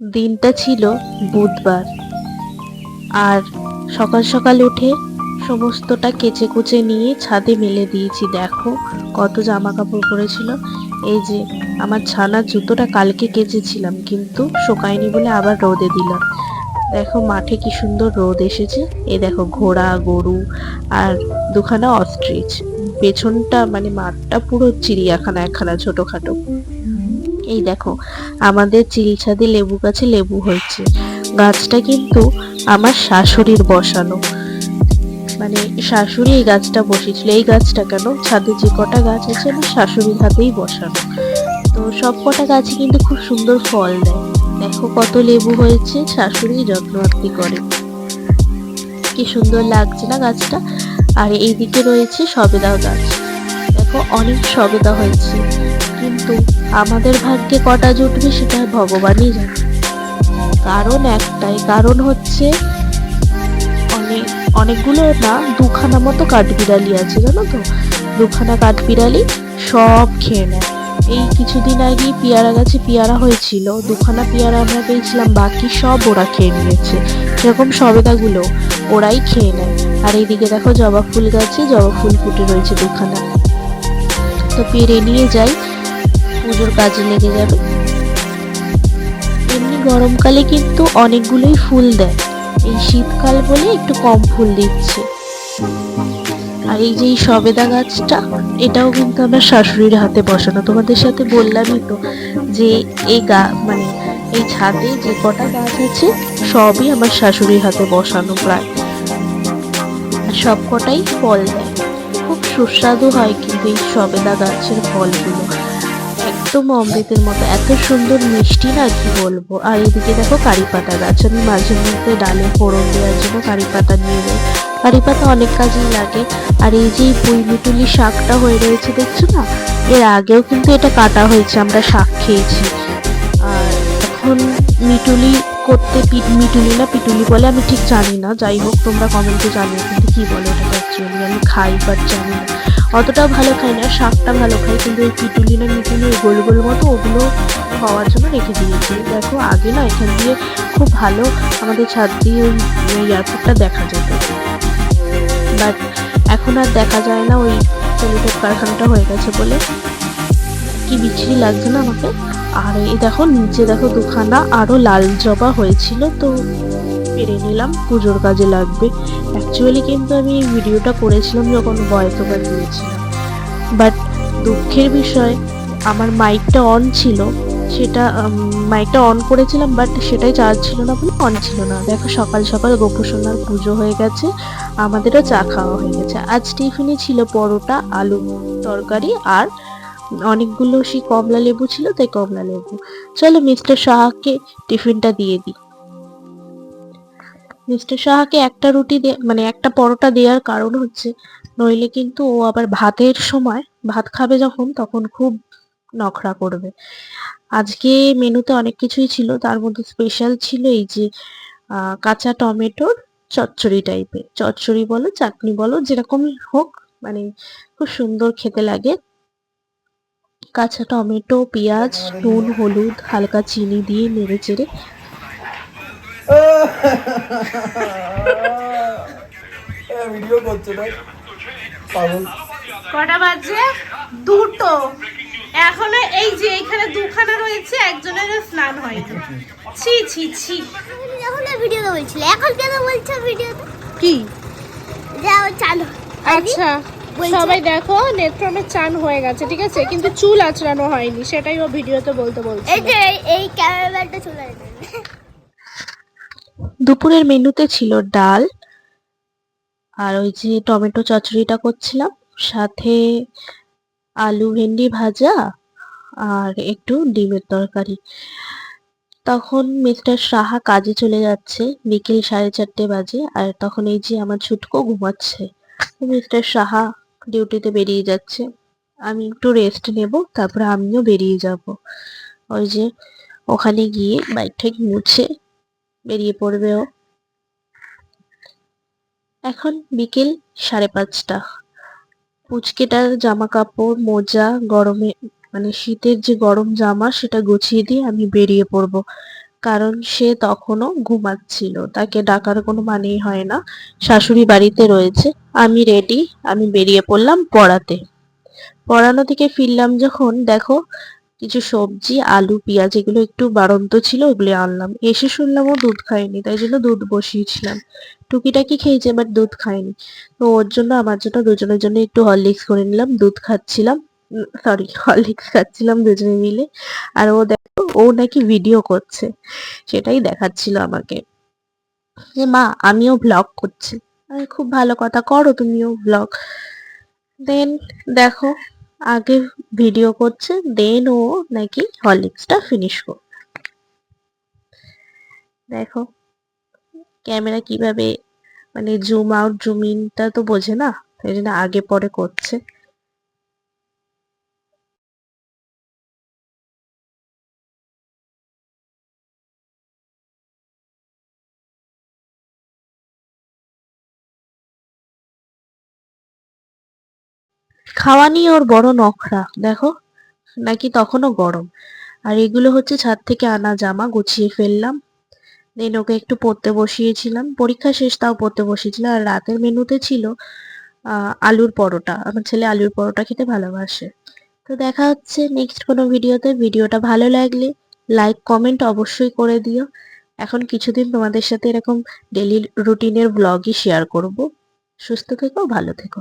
দিনটা ছিল বুধবার। আর সকাল সকাল উঠে সমস্তটা কেচে কুচে নিয়ে ছাদে মেলে দিয়েছি। দেখো কত জামা কাপড় পরেছিল। এই যে আমার ছানার জুতোটা কালকে কেচেছিলাম, কিন্তু শোকায়নি বলে আবার রোদে দিলাম। দেখো মাঠে কি সুন্দর রোদ এসেছে। এ দেখো ঘোড়া, গরু আর দুখানা অস্ট্রিচ পেছনটা মানে মাঠটা পুরো চিড়িয়াখানা একখানা ছোটখাটো। এই দেখো, আমাদের চিলছাদে লেবু গাছে লেবু হয়েছে। গাছটা কিন্তু আমার শাশুড়ির বসানো। মানে শাশুড়ি এই গাছটা বসেছিল এই গাছটা কেন? ছাদে যে কটা গাছ আছে আমার শাশুড়ির হাতেই বসানো। তো সব কটা গাছে কিন্তু খুব সুন্দর ফল দেয়। দেখো কত লেবু হয়েছে, শাশুড়ি যত্ন আত্তি করে। কি সুন্দর লাগছে না গাছটা? আর এইদিকে রয়েছে সবেদা গাছ। দেখো অনেক সবেদা হয়েছে। কিন্তু আমাদের ভাগ্যে কটা জুটবে সেটা ভগবানই জানে। কারণ একটাই কারণ হচ্ছে অনেক অনেকগুলো না দুখানা মতো কাঠবিড়ালি আছে, জানো তো? দুখানা কাঠবিড়ালি সব খেয়ে নেয়। এই কিছুদিন আগেই পেয়ারা গাছে পেয়ারা হয়েছিল। দুখানা পেয়ারা আমরা পেয়েছিলাম, বাকি সব ওরা খেয়ে নিয়েছে। সেরকম সবেদাগুলো ওরাই খেয়ে নেয়। আর এইদিকে দেখো জবা ফুল গাছে জবা ফুল ফুটে রয়েছে দুখানা। তো পেরে নিয়ে যাই। পুজোর কাজে লেগে যাবে। এমনি গরমকালে কিন্তু অনেকগুলোই ফুল দেয়। এই শীতকাল বলে একটু কম ফুল দিচ্ছে। আর এই যে সবেদা গাছটা, এটাও কিন্তু আমার শাশুড়ির হাতে বসানো। তোমাদের সাথে বললামই তো যে এই গা মানে এই ছাদে যে কটা গাছ আছে, সবই আমার শাশুড়ির হাতে বসানো প্রায়। সব কটাই ফল দেয়। খুব সুস্বাদু হয় কিন্তু এই সবেদা গাছের ফলগুলো। একদম অমৃতের মতো, এত সুন্দর মিষ্টি না কি বলব? আর এদিকে দেখো কারি পাতা গাছ, আমি মাঝে মধ্যে ডালে ফোড়ন দেওয়ার জন্য কারি পাতা নিয়ে যাই কারি পাতা অনেক কাজেই লাগে। আর এই যে পুঁই মিটুলি শাকটা হয়ে রয়েছে, দেখছ না? এর আগেও কিন্তু এটা কাটা হয়েছে, আমরা শাক খেয়েছি। আর এখন মিটুলি করতে মিটুলি না পিটুলি বলে আমি ঠিক জানি না, যাই হোক তোমরা কমেন্টে জানিও কিন্তু কি বলে এটা অ্যাকচুয়ালি আমি খাই বাট জানি না। অতটাও ভালো খাই না, শাকটা ভালো খাই, কিন্তু এই পিটুলি না মিটুলি গোল গোল মতো ওগুলো খাওয়ার জন্য রেখে দিয়েছি। দেখো, আগে না এখান দিয়ে খুব ভালো আমাদের ছাদ দিয়ে এয়ারপোর্টটা দেখা যেত। বাট এখন আর দেখা যায় না ওই সেলিটের কারখানাটা হয়ে গেছে বলে। কি বিচ্ছিরি লাগছে না আমাকে? আর এই দেখো, নিচে দেখো দুখানা আরও লাল জবা হয়েছিল, তো পেরে নিলাম, পুজোর কাজে লাগবে। অ্যাকচুয়ালি কিন্তু আমি এই ভিডিওটা করেছিলাম যখন ভয়েস ওভার দিয়েছিলাম। বাট দুঃখের বিষয়, আমার মাইকটা অন ছিল। সেটা মাইকটা অন করেছিলাম বাট সেটাই চার্জ ছিল না বলে অন ছিল না। দেখো, সকাল সকাল গোপুসোনার পুজো হয়ে গেছে, আমাদেরও চা খাওয়া হয়ে গেছে। আজ টিফিনে ছিল পরোটা, আলু তরকারি আর অনেকগুলো সেই কমলা লেবু ছিল, তাই কমলা লেবু। চলো মিস্টার সাহাকে টিফিনটা দিয়ে দিই। মিস্টার সাহাকে একটা রুটি মানে একটা পরোটা দেওয়ার কারণ হচ্ছে, নইলে কিন্তু ও আবার ভাতের সময় ভাত খাবে যখন, তখন খুব নখরা করবে। আজকে মেনুতে অনেক কিছুই ছিল, তার মধ্যে স্পেশাল ছিল এই যে কাঁচা টমেটোর চচ্চড়ি টাইপের চচ্চড়ি বলো, চাটনি বলো, যেরকম হোক মানে খুব সুন্দর খেতে লাগে। কাঁচা টমেটো, পেঁয়াজ, নুন, হলুদ, হালকা চিনি দিয়ে নেড়ে চেড়ে ভিডিও করছে না পাগল। কটা বাজে দুটো। এখনও এই যে এখানে দুখানা রয়েছে একজনের স্নান হয়নি। ছি ছি ছি। যখন ভিডিও বলছিল। এখন কেন বলছো ভিডিওতে কি? যাও চালু আচ্ছা। সবাই দেখো নেত্রমের চান হয়ে গেছে ঠিক আছে? কিন্তু চুল আঁচড়ানো হয়নি সেটাই ও ভিডিওতে বলতে বলছে এই যে এই- ক্যামেরাটা চলে দুপুরের মেনুতে ছিল ডাল আর ওই যে টমেটো চচ্চড়িটা করছিলাম, সাথে আলু ভেন্ডি ভাজা আর একটু ডিমের তরকারি। তখন মিস্টার সাহা কাজে চলে যাচ্ছে, বিকেল সাড়ে চারটে বাজে আর তখন এই যে আমার ছুটকো ঘুমাচ্ছে। মিস্টার সাহা ডিউটিতে বেরিয়ে যাচ্ছে, আমি একটু রেস্ট নেব, তারপরে আমিও বেরিয়ে যাব। ওই যে ওখানে গিয়ে বাইক ঠাইক মুছে বেরিয়ে পড়বে ও এখন বিকেল সাড়ে পাঁচটা। পুচকেটার জামা কাপড় মোজা, গরমে মানে শীতের যে গরম জামা সেটা গুছিয়ে দিয়ে আমি বেরিয়ে পড়ব। কারণ সে তখনও ঘুমাচ্ছিল। তাকে ডাকার কোনো মানেই হয় না। শাশুড়ি বাড়িতে রয়েছে। আমি রেডি আমি বেরিয়ে পড়লাম পড়াতে। পড়ানো থেকে ফিরলাম যখন, দেখো কিছু সবজি, আলু, পেঁয়াজ, এগুলো একটু বাড়ন্ত ছিল, ওগুলো আনলাম। এসে শুনলাম ও দুধ খায়নি, তাই জন্য দুধ বসিয়েছিলাম। টুকিটাকি খেয়েছে বাট দুধ খায়নি। তো ওর জন্য, আমার জন্য, দুজনের জন্য একটু হরলিক্স করে নিলাম, দুধ খাচ্ছিলাম। সরি হরলিক্স খাচ্ছিলাম দুজনে মিলে। আর ও দেখো, ও নাকি ভিডিও করছে, সেটাই দেখাচ্ছিল আমাকে। যে, মা, আমিও ব্লগ করছি। খুব ভালো কথা, করো তুমিও ব্লগ দেন দেখো আগে ভিডিও করছে দেন ও নাকি হরলিক্সটা ফিনিশ করবে। দেখো ক্যামেরা কীভাবে মানে জুম আউট জুম ইনটা তো বোঝে না, তাই জন্য আগে পরে করছে। খাওয়া নিয়ে ওর বড় নখরা, দেখো? নাকি তখনও গরম। আর এগুলো হচ্ছে ছাদ থেকে আনা জামা, গুছিয়ে ফেললাম। দেন ওকে একটু পড়তে বসিয়েছিলাম। পরীক্ষা শেষ, তাও পড়তে বসিয়েছিলাম আর রাতের মেনুতে ছিল আলুর পরোটা। আমার ছেলে আলুর পরোটা খেতে ভালোবাসে। তো দেখা হচ্ছে নেক্সট কোনো ভিডিওতে। ভিডিওটা ভালো লাগলে লাইক কমেন্ট অবশ্যই করে দিও। এখন কিছুদিন তোমাদের সাথে এরকম ডেলি রুটিনের ব্লগই শেয়ার করব। সুস্থ থেকো, ভালো থেকো।